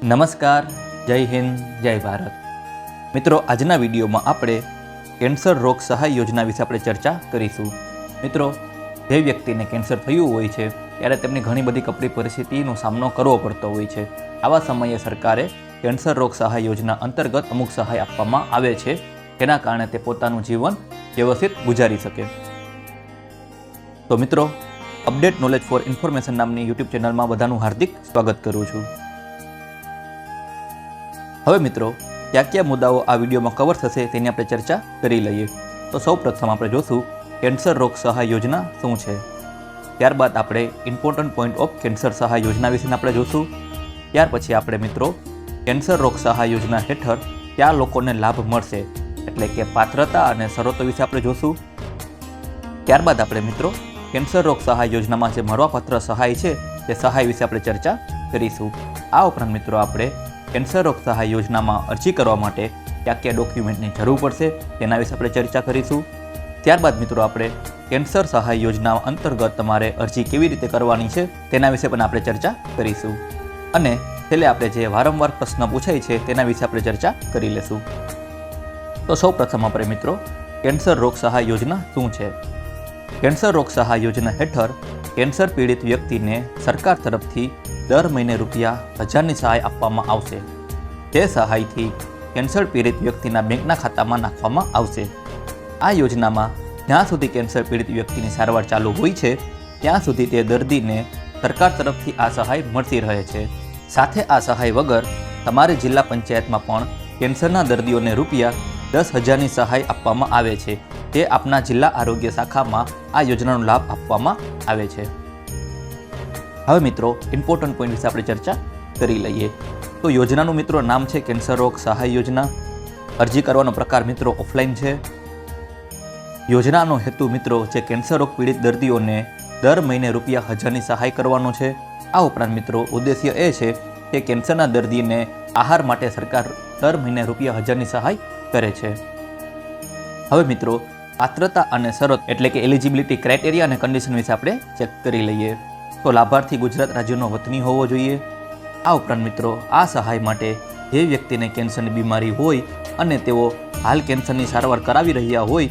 નમસ્કાર, જય હિન્દ, જય ભારત. મિત્રો, આજના વિડીયોમાં આપણે કેન્સર રોગ સહાય યોજના વિશે આપણે ચર્ચા કરીશું. મિત્રો, જે વ્યક્તિને કેન્સર થયું હોય છે, ત્યારે તેમને ઘણી બધી કપરી પરિસ્થિતિનો સામનો કરવો પડતો હોય છે. આવા સમયે સરકારે કેન્સર રોગ સહાય યોજના અંતર્ગત અમુક સહાય આપવામાં આવે છે. તેના કારણે તે પોતાનું જીવન વ્યવસ્થિત ગુજારી શકે. તો મિત્રો, અપડેટ નોલેજ ફોર ઇન્ફોર્મેશન નામની યુટ્યુબ ચેનલમાં બધાનું હાર્દિક સ્વાગત કરું છું. હવે મિત્રો, કયા કયા મુદ્દાઓ આ વિડીયોમાં કવર થશે તેની આપણે ચર્ચા કરી લઈએ. તો સૌ પ્રથમ આપણે જોશું, કેન્સર રોગ સહાય યોજના શું છે? ત્યારબાદ આપણે ઇમ્પોર્ટન્ટ પોઈન્ટ ઓફ કેન્સર સહાય યોજના વિશે આપણે જોશું. ત્યાર પછી આપણે મિત્રો, કેન્સર રોગ સહાય યોજના હેઠળ કયા લોકોને લાભ મળશે? એટલે કે પાત્રતા અને શરતો વિશે આપણે જોશું. ત્યારબાદ આપણે મિત્રો, કેન્સર રોગ સહાય યોજનામાં જે મળવાપાત્ર સહાય છે, તે સહાય વિશે આપણે ચર્ચા કરીશું. આ ઉપરાંત મિત્રો, આપણે કેન્સર રોગ સહાય યોજનામાં અરજી કરવા માટે કયા કયા ડોક્યુમેન્ટની જરૂર પડશે તેના વિશે આપણે ચર્ચા કરીશું. ત્યારબાદ મિત્રો આપણે કેન્સર સહાય યોજના અંતર્ગત તમારે અરજી કેવી રીતે કરવાની છે તેના વિશે પણ આપણે ચર્ચા કરીશું. અને છેલ્લે આપણે જે વારંવાર પ્રશ્ન પૂછાય છે તેના વિશે આપણે ચર્ચા કરી લેશું. તો સૌ પ્રથમ આપણે મિત્રો, કેન્સર રોગ સહાય યોજના શું છે? કેન્સર રોગ સહાય યોજના હેઠળ કેન્સર પીડિત વ્યક્તિને સરકાર તરફથી દર મહિને રૂપિયા હજારની સહાય આપવામાં આવશે. તે સહાયથી કેન્સર પીડિત વ્યક્તિના બેંકના ખાતામાં નાખવામાં આવશે. આ યોજનામાં જ્યાં સુધી કેન્સર પીડિત વ્યક્તિની સારવાર ચાલુ હોય છે, ત્યાં સુધી તે દર્દીને સરકાર તરફથી આ સહાય મળતી રહે છે. સાથે આ સહાય વગર તમારી જિલ્લા પંચાયતમાં પણ કેન્સરના દર્દીઓને રૂપિયા દસ હજારની સહાય આપવામાં આવે છે. તે આપના જિલ્લા આરોગ્ય શાખામાં આ યોજનાનો લાભ આપવામાં આવે છે. હવે મિત્રો ઇમ્પોર્ટન્ટ પોઈન્ટ વિશે આપણે ચર્ચા કરી લઈએ. તો યોજનાનું મિત્રો નામ છે કેન્સર રોગ સહાય યોજના. અરજી કરવાનો પ્રકાર મિત્રો ઓફલાઈન છે. યોજનાનો હેતુ મિત્રો જે કેન્સર રોગ પીડિત દર્દીઓને દર મહિને રૂપિયા હજારની સહાય કરવાનો છે. આ ઉપરાંત મિત્રો, ઉદ્દેશ્ય એ છે કે કેન્સરના દર્દીને આહાર માટે સરકાર દર મહિને રૂપિયા હજારની સહાય કરે છે. હવે મિત્રો પાત્રતા અને શરત એટલે કે એલિજિબિલિટી ક્રાઇટેરિયા અને કન્ડિશન વિશે આપણે ચેક કરી લઈએ. તો લાભાર્થી ગુજરાત રાજ્યનો વતની હોવો જોઈએ. આ ઉપરાંત મિત્રો, આ સહાય માટે જે વ્યક્તિને કેન્સરની બીમારી હોય અને તેઓ હાલ કેન્સરની સારવાર કરાવી રહ્યા હોય,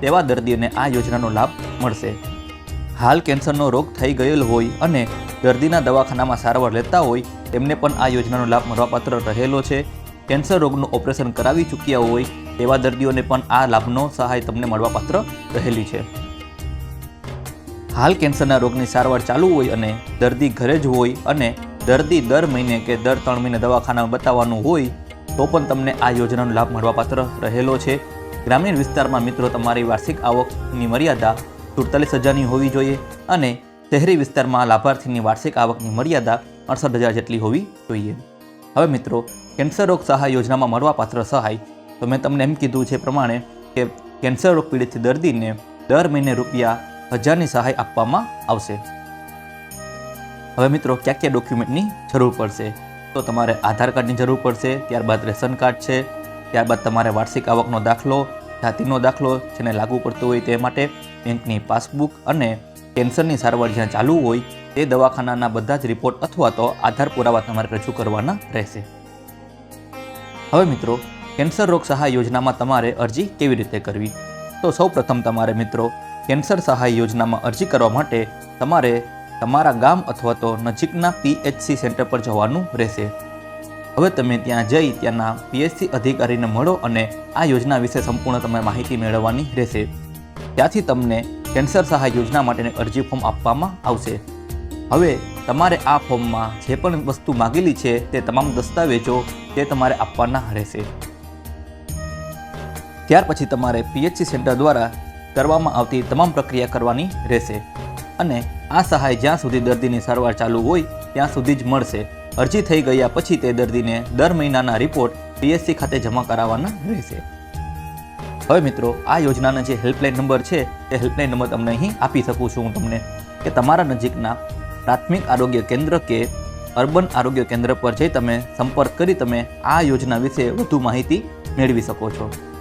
તેવા દર્દીઓને આ યોજનાનો લાભ મળશે. હાલ કેન્સરનો રોગ થઈ ગયેલ હોય અને દર્દીના દવાખાનામાં સારવાર લેતા હોય, તેમને પણ આ યોજનાનો લાભ મળવાપાત્ર રહેલો છે. કેન્સર રોગનું ઓપરેશન કરાવી ચૂક્યા હોય, તેવા દર્દીઓને પણ આ લાભનો સહાય તમને મળવાપાત્ર રહેલી છે. હાલ કેન્સરના રોગની સારવાર ચાલુ હોય અને દર્દી ઘરે જ હોય અને દર્દી દર મહિને કે દર ત્રણ મહિને દવાખાનામાં બતાવવાનું હોય, તો પણ તમને આ યોજનાનો લાભ મળવાપાત્ર રહેલો છે. ગ્રામીણ વિસ્તારમાં મિત્રો, તમારી વાર્ષિક આવકની મર્યાદા સુડતાલીસ હજારની હોવી જોઈએ અને શહેરી વિસ્તારમાં લાભાર્થીની વાર્ષિક આવકની મર્યાદા અડસઠ હજાર જેટલી હોવી જોઈએ. હવે મિત્રો, કેન્સર રોગ સહાય યોજનામાં મળવાપાત્ર સહાય, તો મેં તમને એમ કીધું છે પ્રમાણે કે કેન્સર રોગ પીડિત દર્દીને દર મહિને રૂપિયા હજારની સહાય આપવામાં આવશે. હવે મિત્રો, કયા કયા ડોક્યુમેન્ટની જરૂર પડશે? તો તમારે આધાર કાર્ડની જરૂર પડશે, ત્યારબાદ રેશન કાર્ડ છે, ત્યારબાદ તમારે વાર્ષિક આવકનો દાખલો, જાતિનો દાખલો જેને લાગુ પડતો હોય તે માટે બેંકની પાસબુક અને કેન્સરની સારવાર જ્યાં ચાલુ હોય તે દવાખાનાના બધા જ રિપોર્ટ અથવા તો આધાર પુરાવા તમારે રજૂ કરવાના રહેશે. હવે મિત્રો, કેન્સર રોગ સહાય યોજનામાં તમારે અરજી કેવી રીતે કરવી? તો સૌ પ્રથમ તમારે મિત્રો કેન્સર સહાય યોજનામાં અરજી કરવા માટે તમારે તમારા ગામ અથવા તો નજીકના પીએચસી સેન્ટર પર જવાનું રહેશે. હવે તમે ત્યાં જઈ ત્યાંના પીએચસી અધિકારીને મળો અને આ યોજના વિશે સંપૂર્ણ તમે માહિતી મેળવવાની રહેશે. ત્યાંથી તમને કેન્સર સહાય યોજના માટેની અરજી ફોર્મ આપવામાં આવશે. હવે તમારે આ ફોર્મમાં જે પણ વસ્તુ માગેલી છે તે તમામ દસ્તાવેજો તે તમારે આપવાના રહેશે. ત્યાર પછી તમારે પીએચસી સેન્ટર દ્વારા કરવામાં આવતી તમામ પ્રક્રિયા કરવાની રહેશે. અને આ સહાય જ્યાં સુધી દર્દીની સારવાર ચાલુ હોય, ત્યાં સુધી જ મળશે. અરજી થઈ ગયા પછી તે દર્દીને દર મહિનાના રિપોર્ટ પીએસસી ખાતે જમા કરાવવાના રહેશે. હવે મિત્રો, આ યોજનાના જે હેલ્પલાઇન નંબર છે તે હેલ્પલાઇન નંબર તમને અહીં આપી શકું છું હું તમને, કે તમારા નજીકના પ્રાથમિક આરોગ્ય કેન્દ્ર કે અર્બન આરોગ્ય કેન્દ્ર પર જઈ તમે સંપર્ક કરી તમે આ યોજના વિશે વધુ માહિતી મેળવી શકો છો.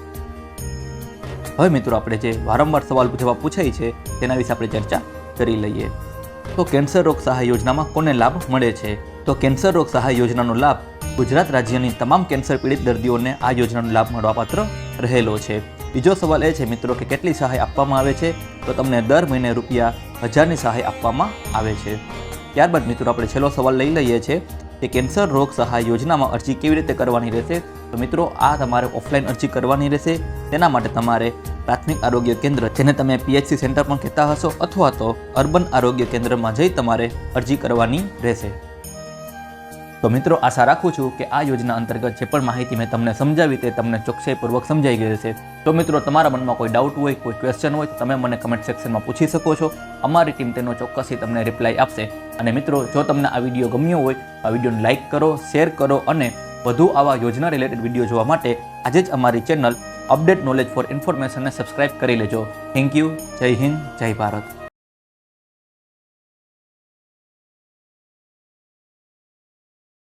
હવે મિત્રો આપણે જે વારંવાર સવાલ જવાબ પૂછાય છે, તેના વિશે આપણે ચર્ચા કરી લઈએ. તો કેન્સર રોગ સહાય યોજનામાં કોને લાભ મળે છે? તો કેન્સર રોગ સહાય યોજનાનો લાભ ગુજરાત રાજ્યની તમામ કેન્સર પીડિત દર્દીઓને આ યોજનાનો લાભ મળવાપાત્ર રહેલો છે. બીજો સવાલ એ છે મિત્રો કે કેટલી સહાય આપવામાં આવે છે? તો તમને દર મહિને રૂપિયા હજારની સહાય આપવામાં આવે છે. ત્યારબાદ મિત્રો આપણે છેલ્લો સવાલ લઈ લઈએ છીએ કે કેન્સર રોગ સહાય યોજનામાં અરજી કેવી રીતે કરવાની રહેશે? તો મિત્રો, આ તમારે ઓફલાઈન અરજી કરવાની રહેશે. તેના માટે તમારે પ્રાથમિક આરોગ્ય કેન્દ્ર, જેને તમે પીએચસી સેન્ટર પણ કહેતા હશો, અથવા તો અર્બન આરોગ્ય કેન્દ્રમાં જઈ તમારે અરજી કરવાની રહેશે. તો મિત્રો, આશા રાખું છું કે આ યોજના અંતર્ગત જે પણ માહિતી મેં તમને સમજાવી તે તમને ચોકસાઈપૂર્વક સમજાઈ ગઈ હશે. તો મિત્રો, તમારા મનમાં કોઈ ડાઉટ હોય, કોઈ ક્વેશ્ચન હોય, તો તમે મને કમેન્ટ સેક્શનમાં પૂછી શકો છો. અમારી ટીમ તેનો ચોક્કસથી તમને રિપ્લાય આપશે. અને મિત્રો, જો તમને આ વીડિયો ગમ્યો હોય આ વિડીયોને લાઇક કરો શેર કરો, અને વધુ આવા યોજના રિલેટેડ વીડિયો જોવા માટે આજે જ અમારી ચેનલ અપડેટ નોલેજ ફોર ઇન્ફોર્મેશનને સબસ્ક્રાઇબ કરી લેજો. થેન્ક યુ જય હિન્દ, જય ભારત.